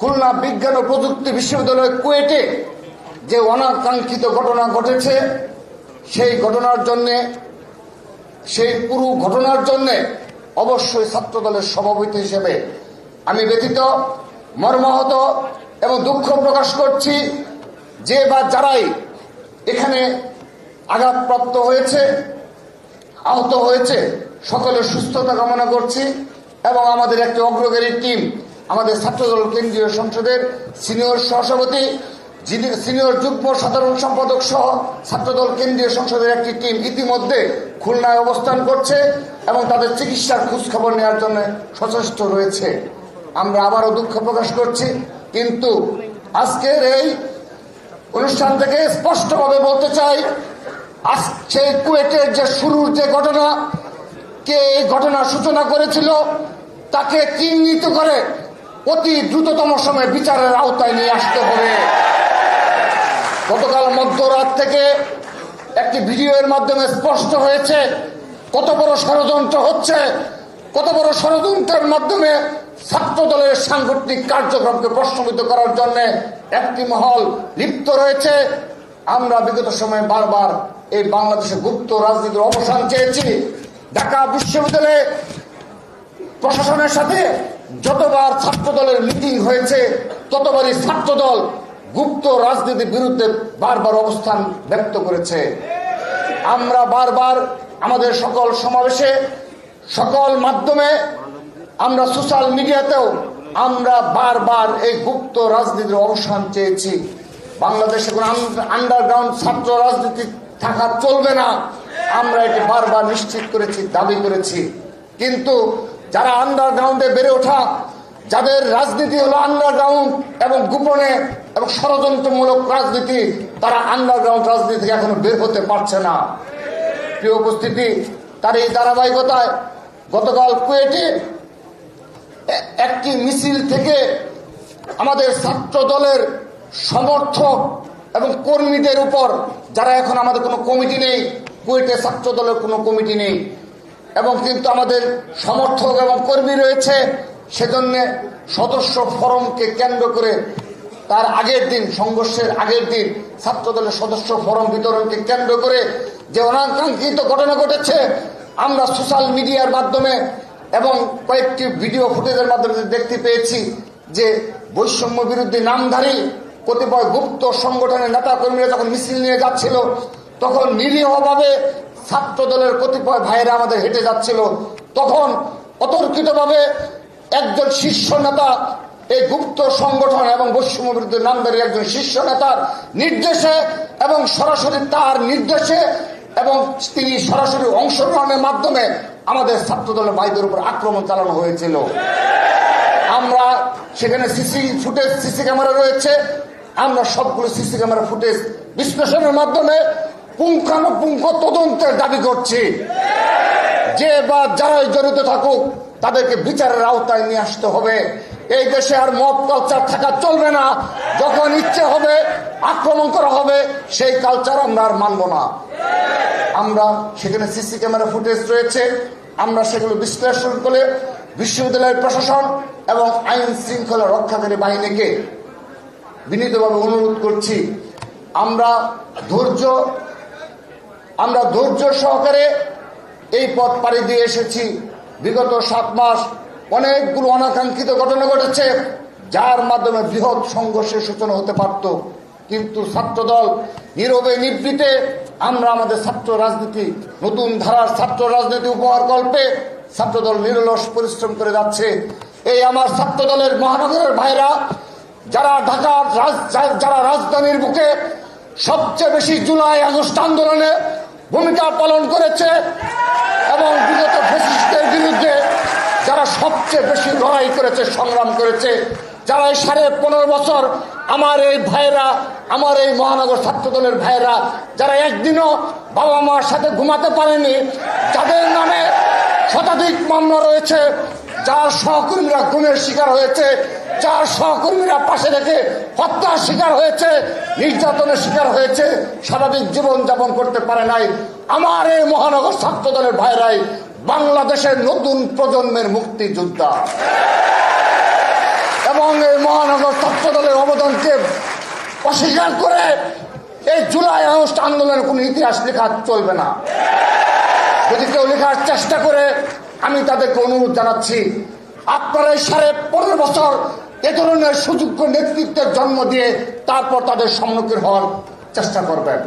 খুলনা বিজ্ঞান ও প্রযুক্তি বিশ্ববিদ্যালয় কুয়েটে যে অনাকাঙ্ক্ষিত ঘটনা ঘটেছে, সেই ঘটনার জন্যে, সেই পুরো ঘটনার জন্যে অবশ্যই ছাত্র দলের সভাপতি হিসেবে আমি ব্যতীত মর্মাহত এবং দুঃখ প্রকাশ করছি যে বা যারাই এখানে আঘাতপ্রাপ্ত হয়েছে, আহত হয়েছে, সকলের সুস্থতা কামনা করছি এবং আমাদের একটি অগ্রগারী টিম আমাদের ছাত্রদল কেন্দ্রীয় সংসদের সিনিয়র সহসভাপতি, যিনি সিনিয়র যুগ্ম সাধারণ সম্পাদক সহ ছাত্রদল কেন্দ্রীয় সংসদের একটি টিম ইতিমধ্যে খুলনায় অবস্থান করছে এবং তাদের চিকিৎসার খোঁজখবর নেওয়ার জন্য সচেষ্ট রয়েছে। আমরা আবারও দুঃখ প্রকাশ করছি, কিন্তু আজকের এই অনুষ্ঠান থেকে স্পষ্টভাবে বলতে চাই আজকে কুয়েটের যে শুরুর যে ঘটনা, কে এই ঘটনার সূচনা করেছিল, তাকে চিহ্নিত করে অতি দ্রুততম সময়ে বিচারের আওতায় নিয়ে আসতে হবে। গতকাল মধ্যরাত থেকে একটি ভিডিওর মাধ্যমে স্পষ্ট হয়েছে, কত বড় ষড়যন্ত্র হচ্ছে, কত বড় ষড়যন্ত্রের মাধ্যমে ছাত্র দলের সাংগঠনিক কার্যক্রমকে প্রশ্নবিদ্ধ করার জন্য একটি মহল লিপ্ত রয়েছে। আমরা বিগত সময়ে বারবার এই বাংলাদেশে গুপ্ত রাজনীতির অবসান চেয়েছি। ঢাকা বিশ্ববিদ্যালয়ে প্রশাসনের সাথে যতবার ছাত্র দলের মিটিং হয়েছে, ততবারই ছাত্র দল গুপ্ত রাজনীতির বিরুদ্ধে বারবার অবস্থান ব্যক্ত করেছে। আমরা বারবার আমাদের সকল সমাবেশে, সকল মাধ্যমে আমরা সোশ্যাল মিডিয়াতেও আমরা বারবার এই গুপ্ত রাজনীতির অবসান চেয়েছি। বাংলাদেশে কোনো আন্ডারগ্রাউন্ড ছাত্র রাজনীতি থাকা চলবে না। আমরা এটি বারবার নিশ্চিত করেছি, দাবি করেছি। কিন্তু যারা আন্ডারগ্রাউন্ডে বেড়ে ওঠা, যাদের রাজনীতি হলো আন্ডারগ্রাউন্ড এবং গোপনে এবং ষড়যন্ত্রমূলক রাজনীতি, তারা আন্ডারগ্রাউন্ড রাজনীতি এখনও বের হতে পারছে না। প্রিয় উপস্থিতি, তার এই ধারাবাহিকতায় গতকাল কুয়েটে একটি মিছিল থেকে আমাদের ছাত্র দলের সমর্থক এবং কর্মীদের উপর, যারা এখন আমাদের কোনো কমিটি নেই, কুয়েটে ছাত্র দলের কোনো কমিটি নেই এবং কিন্তু আমাদের সমর্থক এবং কর্মী রয়েছে, সেজন্য সদস্য ফরমকে কেন্দ্র করে তার আগের দিন, সংঘর্ষের আগের দিন ছাত্রদলের সদস্য ফরম বিতরণকে কেন্দ্র করে যে অনাকাঙ্ক্ষিত ঘটনা ঘটেছে, আমরা সোশ্যাল মিডিয়ার মাধ্যমে এবং কয়েকটি ভিডিও ফুটেজের মাধ্যমে দেখতে পেয়েছি যে বৈষম্য বিরুদ্ধে নামধারী কতিপয় গুপ্ত সংগঠনের নেতা কর্মীরা যখন মিছিল নিয়ে যাচ্ছিল, তখন নিরীহভাবে ছাত্র দলের কতিপয় ভাইয়েরা আমাদের হেঁটে যাচ্ছিল। তখন অতর্কিতভাবে একজন শীর্ষ নেতা এই গুপ্ত সংগঠন এবং বৈষম্য বিরুদ্ধে নামদারি একজন শীর্ষ নেতার নির্দেশে এবং সরাসরি তার নির্দেশে এবং তিনি সরাসরি অংশগ্রহণের মাধ্যমে আমাদের ছাত্র দলের ভাইদের উপর আক্রমণ চালানো হয়েছিল। আমরা সেখানে সিসি ফুটেজ, সিসি ক্যামেরা রয়েছে। আমরা সবগুলো সিসি ক্যামেরা ফুটেজ বিশ্লেষণের মাধ্যমে পুঙ্খানুপুঙ্খ তদন্তের দাবি করছি। যে বা যারাই জড়িত থাকুক, তাদেরকে বিচারের আওতায় নিয়ে আসতে হবে। এই দেশে আর মব কালচার থাকা চলবে না। যখন ইচ্ছে হবে, আক্রমণ করা হবে, সেই কালচার আমরা আর মানব না। আমরা সেখানে সিসি ক্যামেরা ফুটেজ রয়েছে। আমরা সেগুলো বিশ্লেষণ করে বিশ্ববিদ্যালয়ের প্রশাসন এবং আইন শৃঙ্খলা রক্ষাকারী বাহিনীকে বিনীতভাবে অনুরোধ করছি। আমরা ধৈর্য আমরা ধৈর্য সহকারে এই পথ পাড়ি দিয়ে এসেছি। বিগত সাত মাস অনেকগুলো অনাকাঙ্ক্ষিত ঘটনা ঘটেছে, যার মাধ্যমে বৃহৎ সংঘর্ষের সূচনা হতে পারত। কিন্তু ছাত্রদল নীরবে নিবৃতে আমরা আমাদের ছাত্র রাজনীতি, নতুন ধারার ছাত্র রাজনীতি উপহার কল্পে ছাত্রদল নিরলস পরিশ্রম করে যাচ্ছে। এই আমার ছাত্রদলের মহানগরের ভাইরা, যারা ঢাকার যারা রাজধানীর বুকে সবচেয়ে বেশি জুলাই আগস্ট আন্দোলনে ভূমিকা পালন করেছে এবং বিগত ফেসিস্টের বিরুদ্ধে যারা সবচেয়ে বেশি লড়াই করেছে, সংগ্রাম করেছে, যারা এই সাড়ে পনেরো বছর আমার এই ভাইরা আমার এই মহানগর ছাত্র দলের ভাইরা যারা একদিনও বাবা মার সাথে ঘুমাতে পারেনি, যাদের নামে শতাধিক মামলা রয়েছে, যার সহকর্মীরা গুণের শিকার হয়েছে যার সহকর্মীরা পাশে রেখে হত্যার শিকার হয়েছে, নির্যাতনের শিকার হয়েছে, স্বাভাবিক জীবন যাপন করতে পারে নাই। আমার এই মহানগর ছাত্র দলের ভাইরাই বাংলাদেশের নতুন প্রজন্মের মুক্তিযোদ্ধা। এবং এই মহানগর ছাত্র দলের অবদানকে অস্বীকার করে এই জুলাই আগস্ট আন্দোলনের কোনো ইতিহাস লেখা চলবে না। যদি কেউ লেখার চেষ্টা করে, আমি তাদেরকে অনুরোধ জানাচ্ছি, আপনারা সাড়ে পনেরো বছর এ ধরনের সুযোগ্য নেতৃত্বের জন্ম দিয়ে তারপর তাদের সম্মুখীন হওয়ার চেষ্টা করবেন।